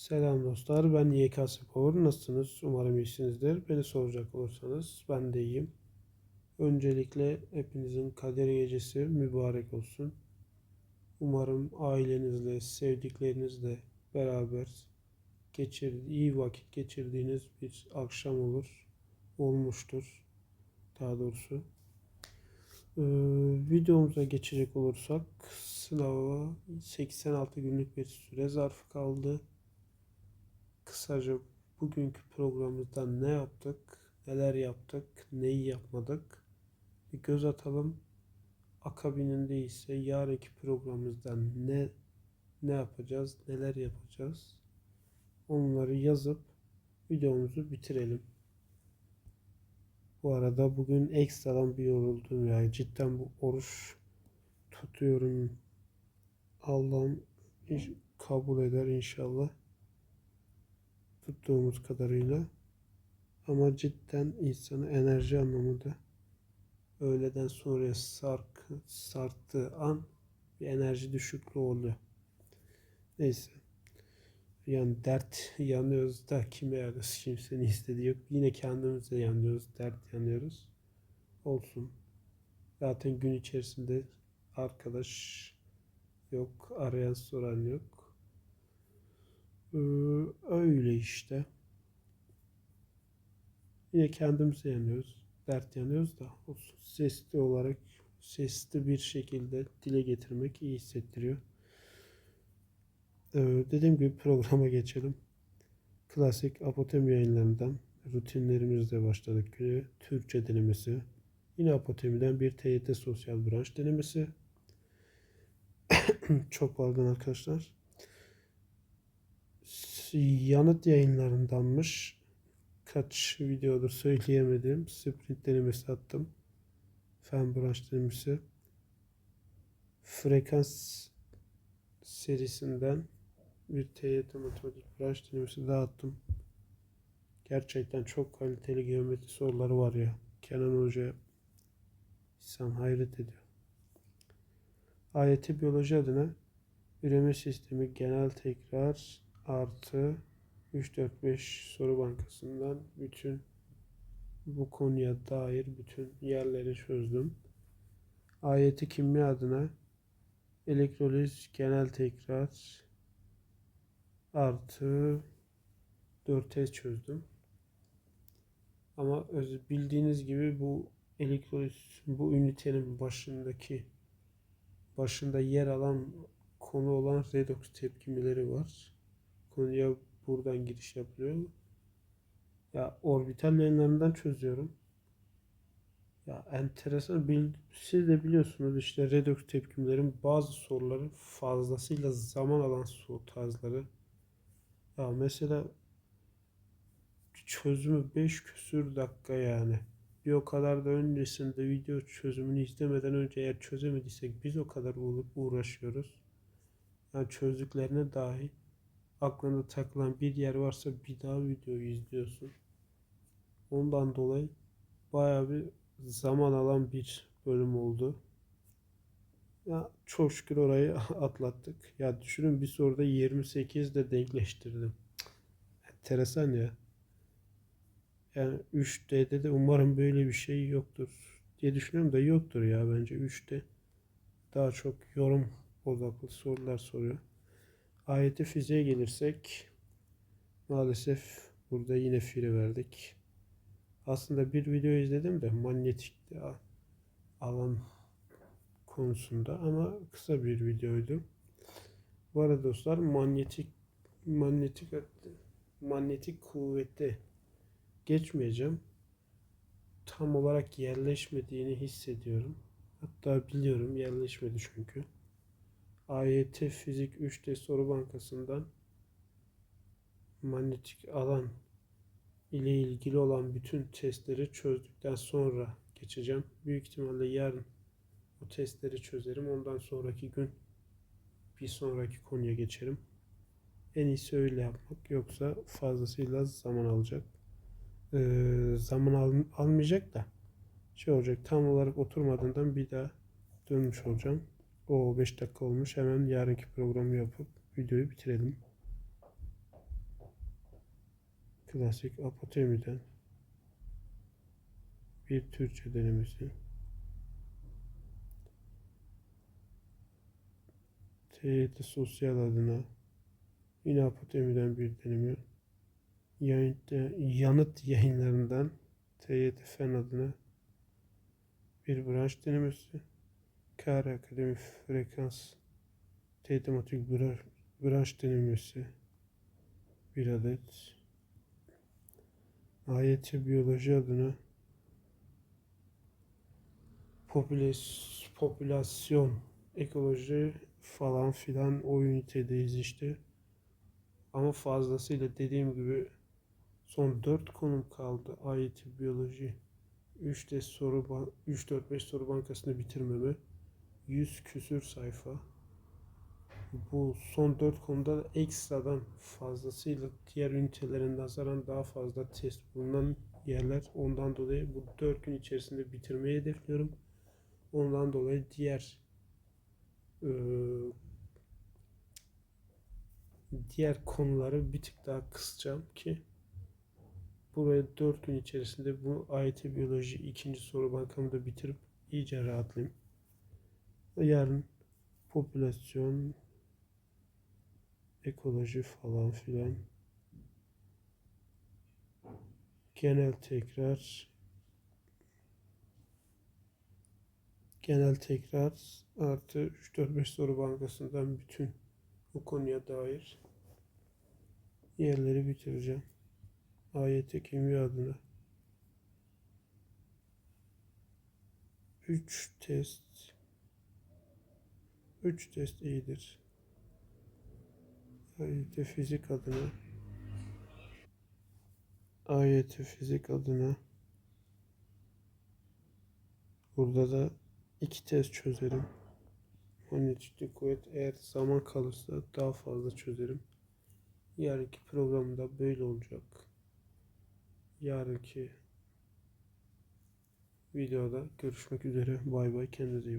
Selam dostlar, ben YKS Power. Nasılsınız? Umarım iyisinizdir. Beni soracak olursanız ben de iyiyim. Öncelikle hepinizin kader gecesi mübarek olsun. Umarım ailenizle, sevdiklerinizle beraber geçir, iyi vakit geçirdiğiniz bir akşam olur. Olmuştur daha doğrusu. Ee, videomuza geçecek olursak sınava 86 günlük bir süre zarfı kaldı. Kısaca bugünkü programımızda ne yaptık, neler yaptık, neyi yapmadık bir göz atalım. Akabininde ise yarınki programımızda ne ne yapacağız, neler yapacağız onları yazıp videomuzu bitirelim. Bu arada bugün ekstradan bir yoruldum ya. Cidden bu oruç tutuyorum. Allah'ım kabul eder inşallah. Tuttuğumuz kadarıyla. Ama cidden insanı enerji anlamında öğleden sonra sark, sarktığı an bir enerji düşüklüğü oluyor. Neyse. Yani dert yanıyoruz da kime yararız? Kimsenin istediği yok. Yine kendimize yanıyoruz. Dert yanıyoruz. Olsun. Zaten gün içerisinde arkadaş yok. Arayan soran yok. Ee, öyle işte. Yine kendimize yanıyoruz. Dert yanıyoruz da olsun. Sesli olarak sesli bir şekilde dile getirmek iyi hissettiriyor. Ee, dediğim gibi programa geçelim. Klasik Apotem yayınlarından rutinlerimizle başladık güne. Türkçe denemesi. Yine Apotem'den bir TYT sosyal branş denemesi. Çok pardon arkadaşlar. Yanıt yayınlarındanmış. Kaç videodur söyleyemedim. Sprint denemesi attım. Fen branş denemesi. Frekans serisinden bir TYT matematik branş denemesi daha attım. Gerçekten çok kaliteli geometri soruları var ya. Kenan Hoca insan hayret ediyor. AYT biyoloji adına üreme sistemi genel tekrar artı 3 4 5 soru bankasından bütün bu konuya dair bütün yerleri çözdüm. AYT kimya adına elektroliz genel tekrar artı 4 çözdüm. Ama öz- bildiğiniz gibi bu elektroliz bu ünitenin başındaki başında yer alan konu olan redoks tepkimeleri var. Konuya buradan giriş yapılıyor. Ya orbital yayınlarından çözüyorum. Ya enteresan bil, siz de biliyorsunuz işte redoks tepkimelerin bazı soruları fazlasıyla zaman alan soru tarzları. Ya mesela çözümü 5 küsür dakika yani. Bir o kadar da öncesinde video çözümünü izlemeden önce eğer çözemediysek biz o kadar uğra- uğraşıyoruz. Yani çözdüklerine dahi aklında takılan bir yer varsa bir daha videoyu izliyorsun. Ondan dolayı bayağı bir zaman alan bir bölüm oldu. Ya çok şükür orayı atlattık. Ya düşünün bir soruda 28 de denkleştirdim. Enteresan ya. Yani 3D'de de umarım böyle bir şey yoktur diye düşünüyorum da yoktur ya bence 3D daha çok yorum odaklı sorular soruyor. AYT fiziğe gelirsek maalesef burada yine fire verdik. Aslında bir video izledim de manyetik alan konusunda ama kısa bir videoydu. Bu arada dostlar manyetik manyetik manyetik kuvvette geçmeyeceğim. Tam olarak yerleşmediğini hissediyorum. Hatta biliyorum yerleşmedi çünkü. AYT Fizik 3D Soru Bankası'ndan manyetik alan ile ilgili olan bütün testleri çözdükten sonra geçeceğim. Büyük ihtimalle yarın o testleri çözerim. Ondan sonraki gün bir sonraki konuya geçerim. En iyisi öyle yapmak. Yoksa fazlasıyla zaman alacak. Ee, zaman al- almayacak da şey olacak. Tam olarak oturmadığından bir daha dönmüş olacağım. O 5 dakika olmuş. Hemen yarınki programı yapıp videoyu bitirelim. Klasik apotemiden bir Türkçe denemesi. TYT Sosyal adına yine apotemiden bir deneme. Yayın, yanıt yayınlarından TYT Fen adına bir branş denemesi. KR Akademi Frekans TYT Matematik branş, branş denemesi bir adet. AYT Biyoloji adına popülasyon, ekoloji falan filan o ünitedeyiz işte. Ama fazlasıyla dediğim gibi son 4 konum kaldı. AYT Biyoloji 3 test soru 3 4 5 soru bankasını bitirmeme 100 küsür sayfa. Bu son 4 konuda da ekstradan fazlasıyla diğer ünitelerin nazaran daha fazla test bulunan yerler. Ondan dolayı bu 4 gün içerisinde bitirmeyi hedefliyorum. Ondan dolayı diğer e, diğer konuları bir tık daha kısacağım ki buraya 4 gün içerisinde bu AYT biyoloji ikinci soru bankamı da bitirip iyice rahatlayayım. Yarın popülasyon ekoloji falan filan genel tekrar genel tekrar artı 3-4-5 soru bankasından bütün bu konuya dair yerleri bitireceğim. AYT kimya adına 3 test 3 test iyidir. AYT fizik adına AYT fizik adına burada da iki test çözerim. Manyetikli kuvvet eğer zaman kalırsa daha fazla çözerim. Yarınki programda böyle olacak. Yarınki videoda görüşmek üzere. Bay bay. Kendinize iyi bakın.